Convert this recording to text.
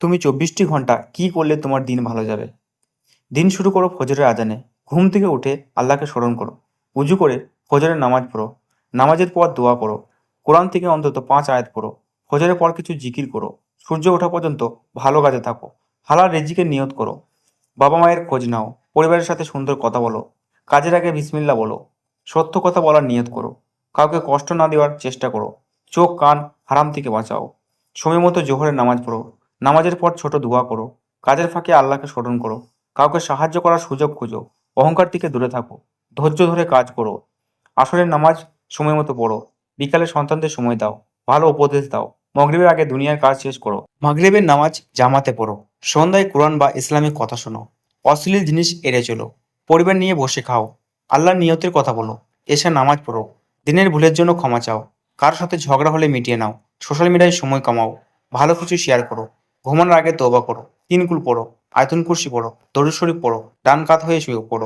তুমি চব্বিশটি ঘণ্টা কি করলে তোমার দিন ভালো যাবে? দিন শুরু করো ফজরের আজানে। ঘুম থেকে উঠে আল্লাহকে স্মরণ করো। উজু করে ফজরের নামাজ পড়ো। নামাজের পর দোয়া করো। কোরআন থেকে অন্তত পাঁচ আয়াত পড়ো। ফজরের পর কিছু জিকির করো। সূর্য ওঠা পর্যন্ত ভালো কাজে থাকো। হালাল রেজিকের নিয়ত করো। বাবা মায়ের খোঁজ নাও। পরিবারের সাথে সুন্দর কথা বলো। কাজের আগে বিসমিল্লা বলো। সত্য কথা বলার নিয়ত করো। কাউকে কষ্ট না দেওয়ার চেষ্টা করো। চোখ, কান হারাম থেকে বাঁচাও। সময় মতো জোহরের নামাজ পড়ো। নামাজের পর ছোট দোয়া করো, কাজের ফাঁকে আল্লাহকে স্মরণ করো, কাউকে সাহায্য করার সুযোগ খুঁজো, অহংকার থেকে দূরে থাকো, ধৈর্য ধরে কাজ করো, আসরের নামাজ সময় মতো পড়ো, বিকালে সন্তানদের সময় দাও, ভালো উপদেশ দাও, মগরিবের আগে দুনিয়ার কাজ শেষ করো, মাগরিবের নামাজ জামাতে পড়ো, সন্ধ্যায় কোরআন বা ইসলামিক কথা শোনো, অশ্লীল জিনিস এড়ে চলো, পরিবার নিয়ে বসে খাও, আল্লাহর নিয়তের কথা বলো, এসে নামাজ পড়ো, দিনের ভুলের জন্য ক্ষমা চাও কার সাথে ঝগড়া হলে মিটিয়ে নাও, সোশ্যাল মিডিয়ায় সময় কমাও, ভালো কিছু শেয়ার করো ঘুমানোর আগে তোবা করো তিনকুল পড়ো, আয়তন কুর্সি পড়ো, দরুদ শরীফ পড়ো, ডান কাত হয়ে শুয়ে পড়ো।